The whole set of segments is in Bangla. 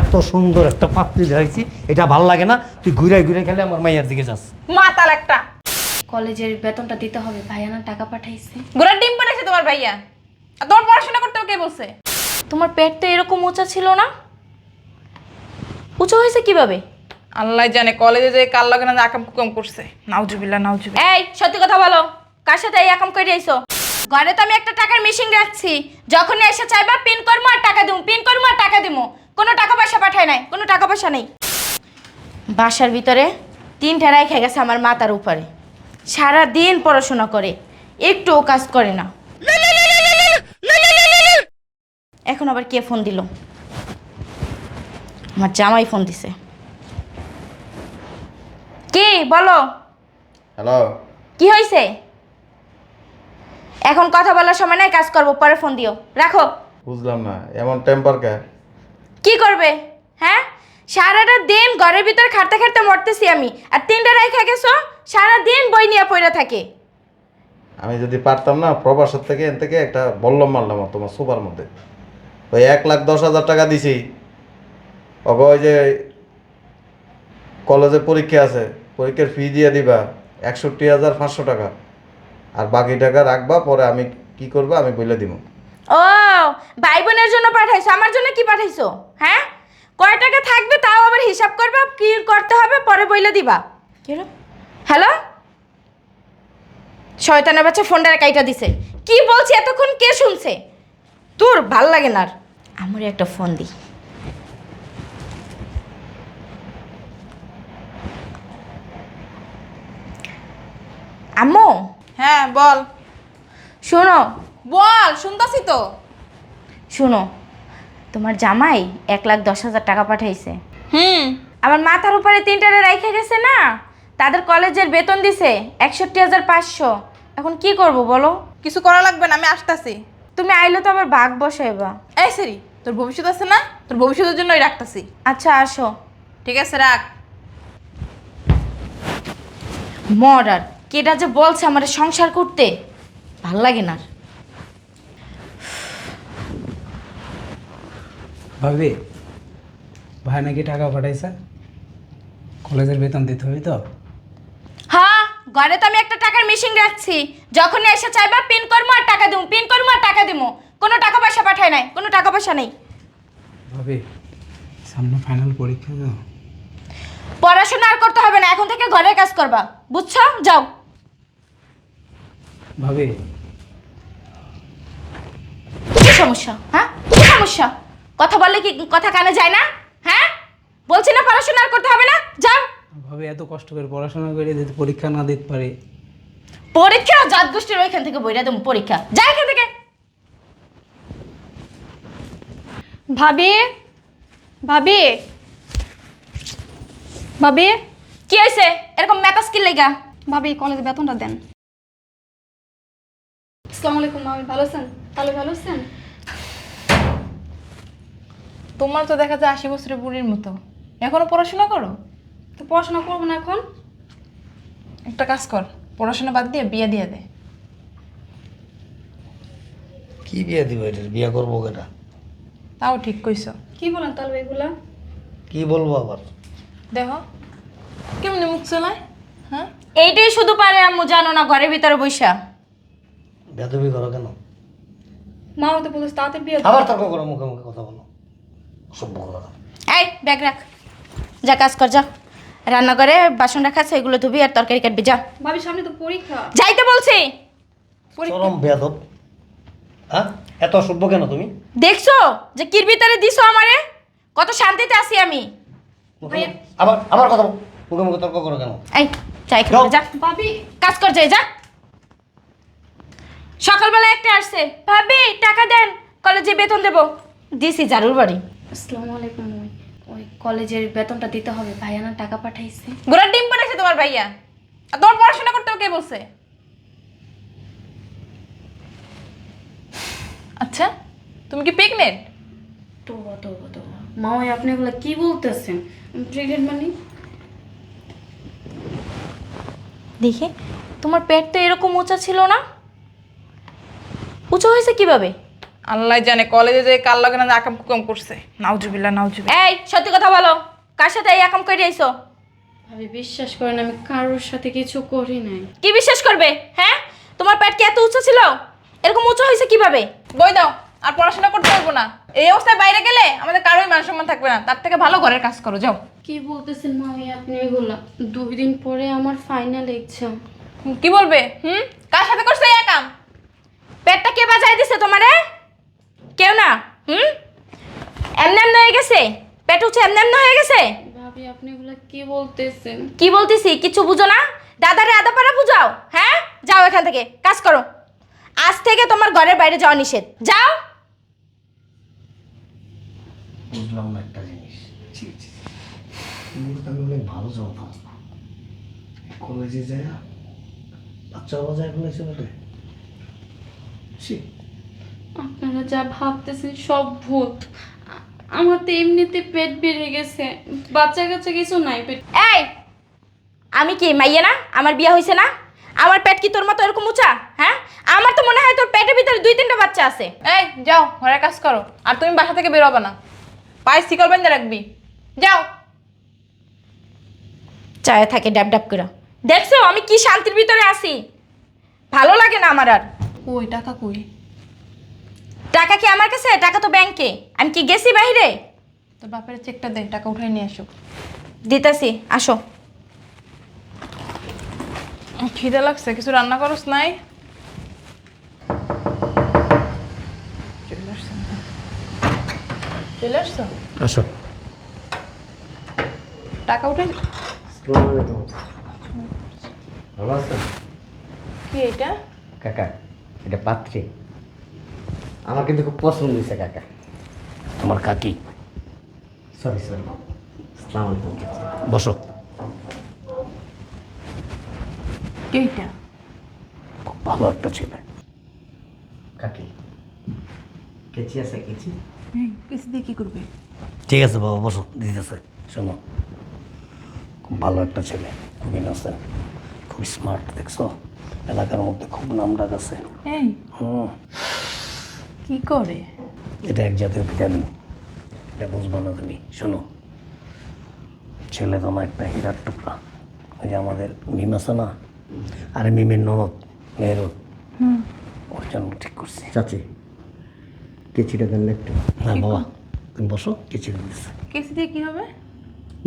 এত সুন্দর একটা পাত্রী দেখাইছি এটা ভালো লাগে না। তুই ঘুরে ঘুরে খেলে আমার মাইয়ার দিকে যাস। মাতাল একটা। কলেজের বেতনটা দিতে হবে ভাইয়া না টাকা পাঠাইছে। গোড়ার ডিম পাঠাইছে তোমার ভাইয়া? আর তোমার পড়াশোনা করতে কে বলছে? তোমার পেট তো এরকম উঁচা ছিল না? উঁচু হয়েছে কীভাবে? আল্লাহ জানে কলেজে যে কাল লাগে না আকাম কুকাম করছে। নাউজুবিল্লাহ নাউজুবিল্লাহ। এই সত্যি কথা বলো কার সাথে এই একাম করে আইছো? ঘরে তো আমি একটা টাকার মেশিন রাখছি। যখনই এসে চাইবা পিন করব আর টাকা দিমু পিন করব আর টাকা দিমু। কোনো টাকা পয়সা পাঠায় নাই কোনো টাকা পয়সা নেই। বাসার ভিতরে তিন ঠেরাই খেয়ে গেছে আমার মাথার উপরে। সারা দিন পড়াশোনা করে একটুও কাজ করে না। এখন আবার কে ফোন দিল? আমার জামাই ফোন দিছে। কি বলো? হ্যালো? কি হয়েছে এখন কথা বলার সময় নাই কাজ করব পরে ফোন দিও। রাখো। বুঝলাম না এমন টেম্পার কে? কি করবে? হ্যাঁ? সারাটা দিন ঘরের ভিতর খাটতে খাটতে মরতেছি আমি। আর তিনটা রাইখা গেছো? সারা দিন বই নিয়ে পড়ে থাকে। আমি যদি পারতাম না, প্রবাসের থেকে এন থেকে একটা বল্লম মারলাম তোমার সোফার মধ্যে। ওই এক লাখ দশ হাজার টাকা দিছি। ওকে ওই যে কলেজে পরীক্ষা আছে, পরীক্ষার ফি দিয়ে দিবা একষট্টি হাজার পাঁচশো টাকা। আর বাকি টাকা রাখবা, পরে আমি কি করবা, আমি বলে দিব ও ভাই বোনের জন্য পাঠাইছো আমার জন্য কি পাঠাইছো? হ্যাঁ? কয় টাকা থাকবে তাও আবার হিসাব করবা কি করতে হবে পরে বইলে দিবা। হ্যালো? শয়তানের বাচ্চা ফোনটা কাইটা দিছে। কি বলছি? এতক্ষণ কে শুনছে? তোর ভালো লাগে না আর। আমার একটা ফোন দিই আম্মু? হ্যাঁ বল। শোনো বল শুনতাছি তো। শোনো তোমার জামাই এক লাখ দশ হাজার টাকা পাঠাইছে। হুম। আমার মাথার উপরে তিনটারে রাইখে গেছে না? তাদের কলেজের বেতন দিছে একষট্টি হাজার পাঁচশো। এখন কি করব বলো? কিছু করা লাগবে না আমি আসতাছি। তুমি আইলে তো আবার ভাগ বসাইবা। এই সেরি তোর ভবিষ্যৎ আছে না? তোর ভবিষ্যতের জন্যই রাখতাছি। আচ্ছা আসো। ঠিক আছে রাখ। মরার কেটা যে বলছে আমার সংসার করতে? ভালো লাগে না আর। ভাবি ভাই নাকি টাকা পাঠাইছে? কলেজের বেতন দিতে হবে তো? হ্যাঁ ঘরে তো আমি একটা টাকার মেশিন রাখছি। যখনই এসে চাইবা পিন করব আর টাকা দিমু পিন করব আর টাকা দিমু। কোনো টাকা পয়সা পাঠায় নাই কোনো টাকা পয়সা নেই। ভাবি সামনে ফাইনাল পরীক্ষা তো। পড়াশোনা আর করতে হবে না এখন থেকে ঘরের কাজ করবা। বুঝছ? যাও। ভাবি। কি সমস্যা? হ্যাঁ? কি সমস্যা? কথা বললে কি কথা কানে যায় না? হ্যাঁ? বলছি না পড়াশোনা আর করতে হবে না? যাও। ভাবি এত কষ্ট করে পড়াশোনা করে যদি পরীক্ষা না দিতে পারি। পরীক্ষা? জাত গোষ্ঠীর ওইখান থেকে বইরা দেবো পরীক্ষা। যাই এখান থেকে। ভাবি ভাবি ভাবি কি হয়েছে? এরকম মেকাস কি লেগা? ভাবি কলেজে বেতনটা দেন। আসসালামু আলাইকুম ভাবি ভালো আছেন? তাহলে ভালো আছেন? তোমার তো দেখা যায় আশি বছরের বুড়ির মতো। এখনও পড়াশোনা করো? তো পড়াশোনা করব না এখন। একটা কাজ কর পড়াশোনা বাদ দিয়ে বিয়ে দিয়ে দে। কি বিয়ে দিব এটা বিয়ে করব কেটা? তাও ঠিক কইছো। কি বলেন তাহলে এগুলা? কি বলব আবার? দেখো কেমনি মুখ চলায়? হ্যাঁ? এইটাই শুধু পারে আম্মু জানো না ঘরের ভিতরে বৈশা বেদবি করো কেন? মা হতে বলছে তাতে বিয়ে। আবার তর্ক করো মুখে মুখে কথা বলো। এই ব্যাগ রাখ। যা কাজ কর যা। রান্না করে বাসন রাখা আছে এগুলো ধুবি আর তরকারি কাটবি যা। ভাবি সামনে তো পরীক্ষা। যাইতে বলছি। চরম বেদব হ্যাঁ? এত সভ্য কেন তুমি? দেখছ যে কির ভিতরে দিছো আমারে? কত শান্তিতে আছি আমি। আবার আবার কথা মুখে মুখে তর্ক করো কেন? এই যাই খেতে যা। ভাবি। কাজ কর যাই যা। সকালবেলা একটা আসছে। ভাবি টাকা দেন কলেজে বেতন দেবো। দিছি জারুর বাড়ি। আসসালামু আলাইকুম। ওই ওই কলেজের বেতনটা দিতে হবে। ভাইয়া না টাকা পাঠাইছে। গোড়ার ডিম পাঠাইছে তোমার ভাইয়া? আর তোমার পড়াশোনা করতে কে বলছে? আচ্ছা তুমি কি প্রেগনেন্ট তোবা তোবা তোবা। মা ওই আপনি এগুলো কি বলতেছেন? প্রেগনেন্ট মানে? দেখে তোমার পেট তো এরকম উঁচা ছিল না? উঁচু হয়েছে কীভাবে? আল্লাহ জানে কলেজে যে কাল লাগে না আকাম কুকাম করছে। নাউজুবিল্লা নাউজুবিল্লা এই সত্যি কথা বলো কার সাথে এই একাম করে আইছো? ভাবি বিশ্বাস করেন আমি কারোর সাথে কিছু করি নাই। কি বিশ্বাস করবে হ্যাঁ? তোমার পেট কি এত উঁচু ছিল? এরকম উঁচু হয়েছে কীভাবে? বই দাও আর পড়াশোনা করতে পারব না। এই অবস্থায় বাইরে গেলে আমাদের কারোই মান সম্মান থাকবে না। তার থেকে ভালো ঘরের কাজ করো যাও। কি বলতেছেন মামি আপনি এগুলা? দুই দিন পরে আমার ফাইনাল এক্সাম কি বলবে? হুম? কার সাথে করছে এই একাম পেটটা কে বাজাই দিছে তোমারে? কেউ না? হুম? এমনি এমনি হয়ে গেছে? পেট উঠে এমনি এমনি হয়ে গেছে? ভাবি আপনি এগুলা কি বলতেছেন? কি বলতেছি? কিছু বুঝো না? দাদারে আদা পাড়া বুঝাও হ্যাঁ? যাও এখান থেকে কাজ করো। আজ থেকে তোমার ঘরের বাইরে যাওয়া নিষেধ। যাও। বুঝলাম না একটা জিনিস। ছি ছি তুমি তো আমি অনেক ভালো কলেজে যায় বাচ্চা বাজায় ফেলেছে বলে আপনারা যা ভাবতেছেন সব ভূত। আমার তো এমনিতে পেট বেড়ে গেছে। বাচ্চা কাচ্চা কিছু নাই পেট। এই আমি কি মাইয়া না? আমার বিয়ে হয়েছে না? আমার পেট কি তোর মতো এরকম উঁচা? হ্যাঁ? আমার তো মনে হয় তোর পেটের ভিতরে দুই তিনটা বাচ্চা আছে। এই যাও ঘরের কাজ করো। আর তুমি বাসা থেকে বেরোবে না। পায়ে শিকল বেঁধে রাখবি। যাও। চায়ে থাকে ডাব ডাব করে। দেখছ আমি কি শান্তির ভিতরে আছি? ভালো লাগে না আমার আর। কই টাকা কই? টাকা কি আমার কাছে? টাকা তো ব্যাংকে আমি কি গেছি বাইরে? তোর বাপের চেকটা দে টাকা উঠাই নিয়ে আসো। দিতাছি আসো। খিদে লাগছে কিছু রান্না করস নাই? চলে আসছো আসো। টাকা উঠে ভালো আছেন কি এটা? কাকা এটা পাত্রী। আমার কিন্তু খুব পছন্দ হয়েছে কাকা। আমার কাকি? সরি সরি আসসালামু আলাইকুম বসো। কি এটা খুব ভালো একটা ছেলে। কাকি কেচি আছে কেচি? কিছু দিয়ে কি করবে? ঠিক আছে বাবা বসো দিতেছে শোনো। খুব ভালো একটা ছেলে খুবই আছে খুব স্মার্ট দেখছ? এলাকার মধ্যে খুব নাম ডাক আছে। এই। হুম। কি করে? এটা এক জাতীয় ভিটামিন এটা বুঝব না তুমি শোনো। ছেলে তো না একটা হীরার টুকরা। ওই যে আমাদের মিম আছে না? আরে মিমের ননদ মেহরুদ ওর। জন্য ঠিক করছি। চাচি কেচিটা দেন একটু না বাবা তুমি বসো কিছু দিচ্ছে। কেসি দিয়ে কি হবে?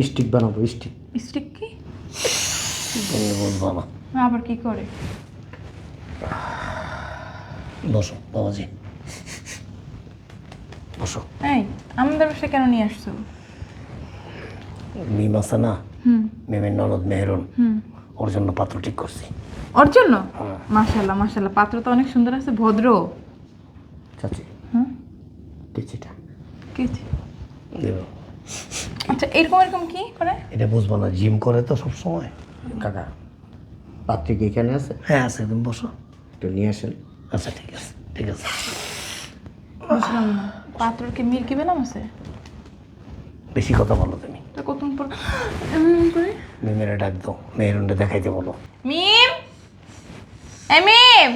স্টিক বানাবো স্টিক। স্টিক কি? তুমি বুঝব না। আবার কি করে? বসো বাবাজি। বসো। এই আমাদের বাসায় কেন নিয়ে আসছো? মিম আছে না? হুম। মিমের ননদ মেহরুন। হুম। ওর জন্য পাত্র ঠিক করছি। ওর জন্য? মাশাল্লাহ মাশাল্লাহ পাত্র তো অনেক সুন্দর আছে ভদ্র। চাচি। হুম? কেচিটা। কি দেব। আচ্ছা এরকম এরকম কি করে? এটা বুঝব না জিম করে তো সব সময় কাকা পাত্রী কি এখানে আছে? হ্যাঁ আছে তুমি বসো। একটু নিয়ে আসেন। আচ্ছা ঠিক আছে ঠিক আছে। বুঝলাম না পাত্রর কি মিল্কি বেলাম আছে? বেশি কথা বলো তুমি। তো কতক্ষণ পর এমন করে মিমেরে ডাক দাও মেহরুনটা দেখাইতে বলো। মিম! এই মিম!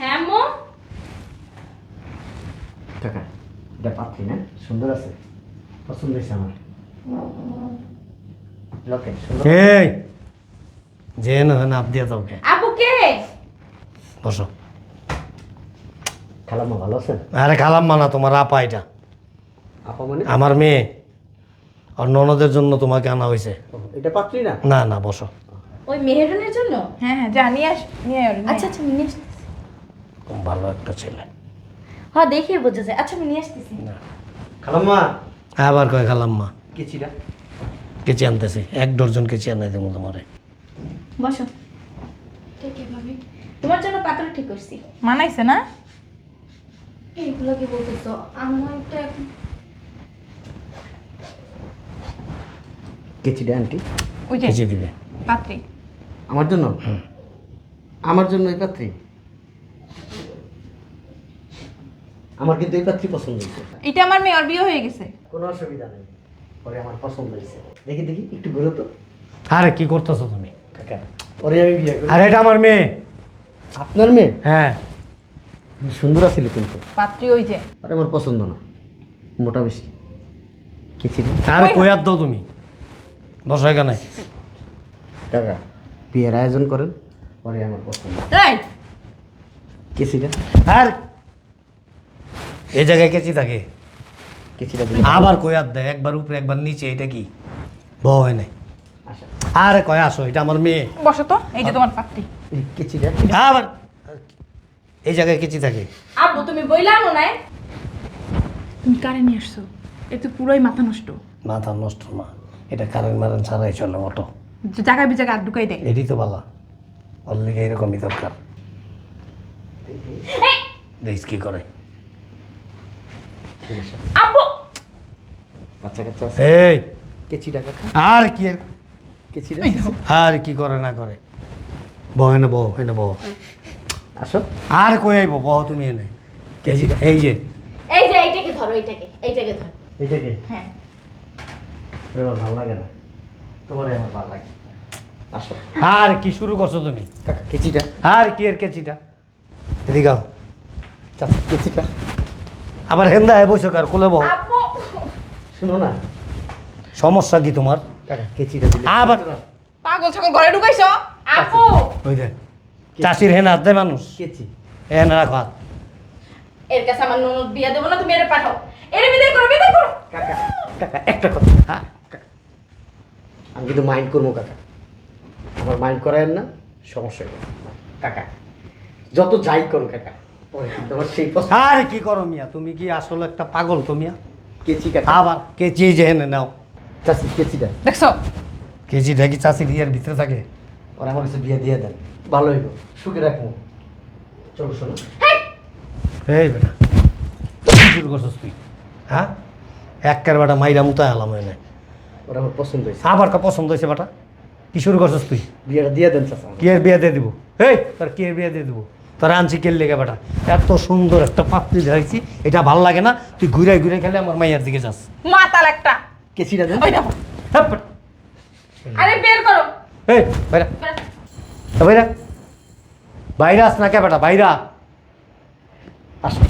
হ্যাঁ মো। কাকা এটা পাত্রী না? সুন্দর আছে। পছন্দ হয়েছে আমার। লকে সুন্দর। এই! যে না না আপ দিয়ে দাও আপু কে? বসো। খালাম্মা ভালো আছেন? আরে খালাম মানা তোমার আপা এটা। আপা মানে? আমার মেয়ে। আর ননদের জন্য তোমাকে আনা হয়েছে। এটা পাত্রী না? না না বসো। ওই মেহেরনের জন্য? হ্যাঁ হ্যাঁ যা নিয়ে আস নিয়ে আচ্ছা আচ্ছা নিয়ে আসতেছি। খুব ভালো একটা ছেলে। হ্যাঁ দেখে বোঝা যায়। আচ্ছা আমি নিয়ে আসতেছি। খালাম্মা? আবার কয় খালাম মা কেচিটা? কেচি আনতেছি। এক ডজন কেচি আনাই দেবো তোমারে। বসো। ঠিক ভাবি। তোমার জন্য পাত্র ঠিক করছি। মানাইছে না? এইগুলা কি বলতেছো আমার তো এখন কেচিটা আন্টি? ওই যে কেচি দিবে। পাত্রী। আমার জন্য? আমার জন্য এই পাত্রী? আমার কিন্তু এই পাত্রী পছন্দ হয়েছে। এটা আমার মেয়ে ওর বিয়ে হয়ে গেছে। কোনো অসুবিধা নেই। ওরে আমার পছন্দ হয়েছে। দেখি দেখি একটু ঘুরো তো। আরে কি করতেছো তুমি? কাকা ওরে আমি বিয়ে করি। আরে এটা আমার মেয়ে। আপনার মেয়ে? হ্যাঁ। সুন্দর আছিল কিন্তু। পাত্রী ওই যে। আরে আমার পছন্দ না। মোটা বেশি। কি ছিল? আরে কয়ার দাও তুমি? বসো এখানে কাকা বিয়ের আয়োজন করেন পরে আমার পছন্দ। এই! কি ছিল? আর এই জায়গায় কেচি থাকে কি ছিল দিলে আবার কয়ার দেয়? একবার উপরে একবার নিচে এটা কি? বউ হয় নাই। আচ্ছা আরে কয় আসো এটা আমার মেয়ে। বসো তো এই যে তোমার পাত্রী। এই কি ছিল? আবার এই জায়গায় কেচি থাকে। আব্বু তুমি বইলা আনো নাই? তুমি কারে নিয়ে আসছো? এ তো পুরোই মাথা নষ্ট। মাথা নষ্ট না এটা কারেন্ট মারেন ছাড়াই চলে অটো যে জায়গায় বি জায়গায় হাত ঢুকাই দেয় এটাই তো ভালো ওর লিগে এরকমই দরকার। দেখিস কি করে। আব্বু! বাচ্চা কাচ্চা আছে? এই! কেচি টাকা আর কি কেচি আর কি করে না করে। বউ এনে বউ এনে বউ। আসো। আর কই আইব? বউ তুমি এনে। এই যে- এই যে। এই যে এইটাকে ধরো এইটাকে এইটাকে ধরো। এইটাকে? হ্যাঁ। আমার ভালো লাগে না। তোমার আমার ভালো লাগে। আসো। আর কি শুরু করছ তুমি? কাকা কেচিটা। আর কি এর কেচিটা? এদিকে আও। চাচা কেচিটা। আবার হেন্দা হয়ে বসে কার কোলে আব্বু শুনো না। সমস্যা কি তোমার? কাকা কেচিটা দিলে আবার পাগল ছাগল ঘরে ঢুকাইছো? আপু। ওই দেখ। চাষির হেন হাত দেয় মানুষ। কেচি। হেন রাখো হাত। এর কাছে আমার ননদ বিয়া দেবো না তুমি এর পাঠাও। এর বিদায় করো বিদায় করো। কাকা কাকা একটা কথা। হ্যাঁ আমি কিন্তু মাইন্ড করব কাকা। আমার মাইন্ড করায়েন না সমস্যা কাকা যত যাই করুন কাকা আমার সেই আর কি করো মিয়া তুমি কি আসলে একটা পাগল তো মিয়া? কেচি কাকা। আবার কেচি যে হেনে নাও। চাচি কেচিটা। দেখছ? কেজিটা কি চাষির ইয়ার ভিতরে থাকে? ওরা আমার কাছে বিয়ে দিয়ে দেন। ভালো হইব সুখে রাখব। চলো শোনো। এই বেটা কি শুরু করছিস তুই? হ্যাঁ? একের বেটা মাইরা মুতা এলাম এনে। ওরা আমার পছন্দ হয়েছে। আবার কা পছন্দ হয়েছে বেটা? কি শুরু করছিস তুই? বিয়েটা দিয়ে দেন চাচা। কি এর বিয়ে দিয়ে দিব। এই তোর কি এর বিয়ে দিয়ে দিব? তোর আনছি কেল লেগে বেটা? এত সুন্দর একটা পাত্রী ধরেছি এটা ভালো লাগে না। তুই ঘুরে ঘুরে খেলে আমার মাইয়ার দিকে যাস। মাতাল একটা। কেচিটা দেন? হ্যাঁ, আরে বের করো। এই বাইরা। বাইরা। বাইরা আস না কে বেটা বাইরা। আসো।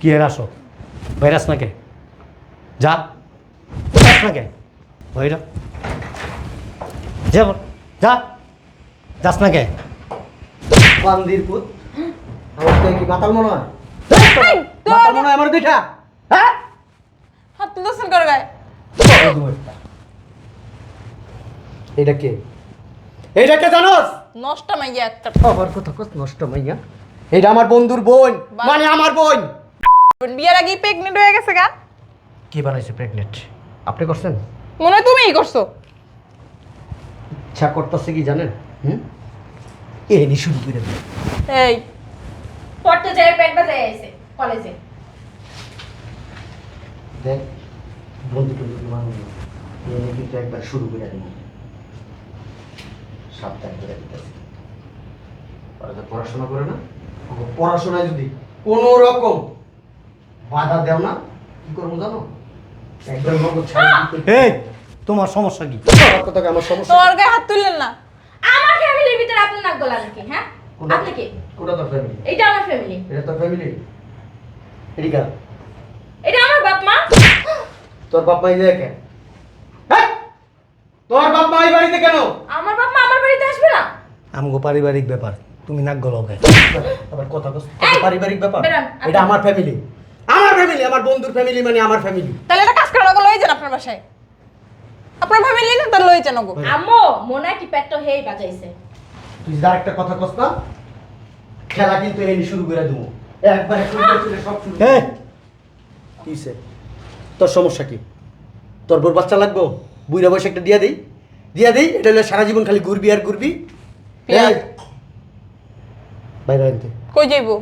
কি এর আসো? ভাইরাস না কে? যা। যাস না কে? ভাইরা যা বল, যা। যাস না কে? বান্দির পুত আমার তো কি মাতাল মনে হয়? মাতাল মনে হয় আমার দেখা হ্যাঁ হাত তুলতেছেন করে গায়ে? এটা কে? এইটা কে জানোস? নষ্ট মাইয়া একটা। আমার কথা কস নষ্ট মাইয়া। এটা আমার বন্ধুর বোন। মানে আমার বোন। বিয়ের আগেই প্রেগনেন্ট হয়ে গেছে গা। কি বানাইছে প্রেগনেন্ট আপনি করছেন? মনে হয় তুমিই করছ। ইচ্ছা করতেছে কি জানেন? হুম? এই নি শুরু করে এই পড়তে যায় পেট বাজায় আইছে কলেজে দেখ বন্ধু টন্ধু মানুষ কিন্তু একবার শুরু করে দিন সাবধান করে দিতেছে। ওরা তো পড়াশোনা করে না? ওকে পড়াশোনায় যদি কোনো রকম বাধা দেও না কি করব জানো? একদম মগজ এই তোমার সমস্যা কি? কথা আমার সমস্যা তোমার গায়ে হাত তুললেন না? আমার ফ্যামিলির ভিতরে আপনি নাক গলা নাকি হ্যাঁ? আপনি কি? কোনটা তোর ফ্যামিলি? এটা আমার ফ্যামিলি। এটা তোর ফ্যামিলি? এদিকে আয়। এটা আমার বাপ মা। তোর বাপ মা এই জায়গায় কেন হ্যাঁ? তোর বাপ মা এই বাড়িতে কেন? আমার বাপ মা আমার বাড়িতে আসবে না? আমগো পারিবারিক ব্যাপার তুমি নাক গলকে আবার কথা কস পারিবারিক ব্যাপার? এটা আমার ফ্যামিলি আমার ফ্যামিলি আমার বন্ধুর ফ্যামিলি মানে আমার ফ্যামিলি তাহলে এটা কাজ করে লয়ে যান আপনার বাসায়। আপনার ফ্যামিলি না তাহলে লয়ে যান ওগো আম্মু মনে কি পেটটা হেই বাজাইছে। তুই যার একটা কথা কস না খেলা কিন্তু এনে শুরু করে দেবো। একবার সব শুরু এই কিসে তোর সমস্যা কি? তোর বোর বাচ্চা লাগবো? বুড়া বয়সে একটা দিয়া দিই। দিয়া দিই এটা হলে সারা জীবন খালি ঘুরবি আর ঘুরবি। পেঁয়াজ। বাইরে আনতে। কই যাইবো?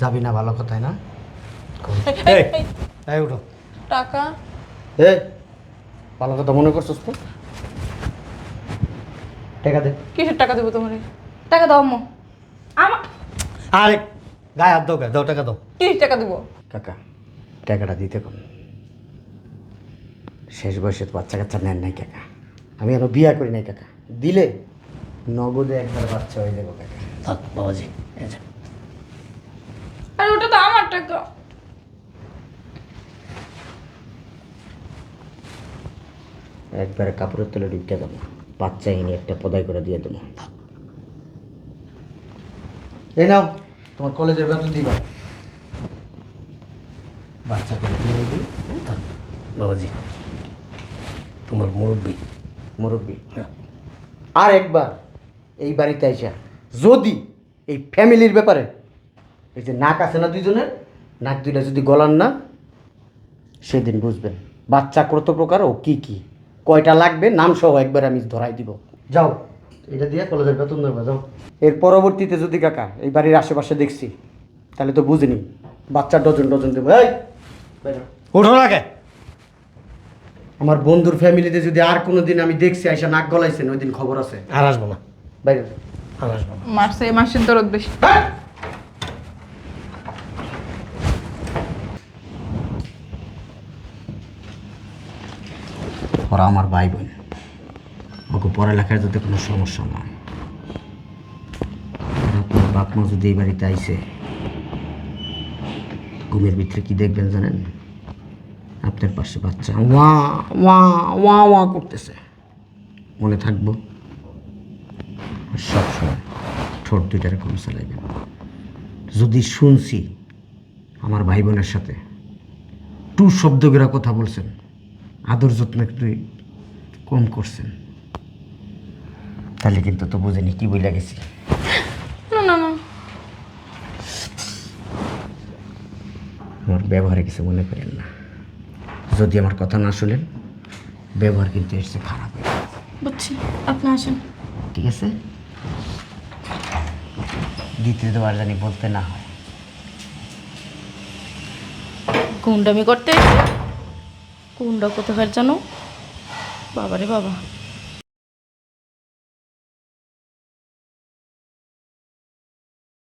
যাবি না ভালো কথায় না? এই তাই উঠো। টাকা। এই ভালো কথা মনে করছিস তো? টাকা দে। কিসের টাকা দেবো তোমার? টাকা দাও আম্মু। আমার আরে গায়ে হাত দাও গায়ে। দাও টাকা দাও। কিসের টাকা দেবো? কাকা টাকাটা দিতে কম। শেষ বয়সে তো বাচ্চা কাচ্চা নেন নাই কাকা। আমি আরও বিয়া করি নাই কাকা। দিলে নগদে একবার বাচ্চা হয়ে যাব কাকা। থাক বাবাজি আর ওটা তো আমার টাকা। একবারে কাপড়ের তলে ঢুকে দেবো। বাচ্চা এনে একটা পদাই করে দিয়ে দেবো। এই নাও তোমার কলেজের বেতন দিবা। বাচ্চা করে দিয়ে থাক, বাবাজি। তোমার মুরব্বী। মুরব্বী। আর একবার এই বাড়িতে আইসা যদি এই ফ্যামিলির ব্যাপারে এই যে নাক আছে না দুইজনের নাক দুইটা যদি গলান না সেদিন বুঝবেন বাচ্চা কত প্রকার ও কি কি। কয়টা লাগবে নাম সহ একবার আমি ধরাই দিব। যাও এটা দিয়ে কলেজের বেতন দেবো যাও। এর পরবর্তীতে যদি কাকা এই বাড়ির আশেপাশে দেখছি তাহলে তো বুঝিনি। বাচ্চা ডজন ডজন দেবো। এই। উঠো লাগে আমার বন্ধুর ফ্যামিলিতে যদি আর কোনো দিন আমি দেখছি আইসা নাক গলাইছেন ওই দিন খবর আছে। আর আসব না। বাইরে আর আসব না। মারছে এই মাসের দরদ বেশি। ওরা আমার ভাই বোন ওকে পড়ালেখার যদি কোনো সমস্যা না হয়। বাপ মা যদি এই বাড়িতে আইসে ঘুমের ভিতরে কি দেখবেন জানেন? আপনার পাশে বাচ্চা। ওয়া ওয়া ওয়া ওয়া করতেছে। মনে থাকব? সবসময় ঠোঁট দুইটারে কম চালাইবেন যদি শুনছি আমার ভাই বোনের সাথে টু শব্দ করে কথা বলছেন আদর যত্ন একটু কম করছেন তাহলে কিন্তু তো বুঝেনি কি বইলা গেছি। না না না। আমার ব্যবহারে কিছু মনে করেন না। যদি আমার কথা না শুনেন ব্যবহার কিন্তু এসছে খারাপ বুঝছি। আপনি আসেন। ঠিক আছে? দ্বিতীয়বার জানি বলতে না হয়। কুন্ডামি করতে কুন্ডা কোথাকার জানো? বাবারে বাবা।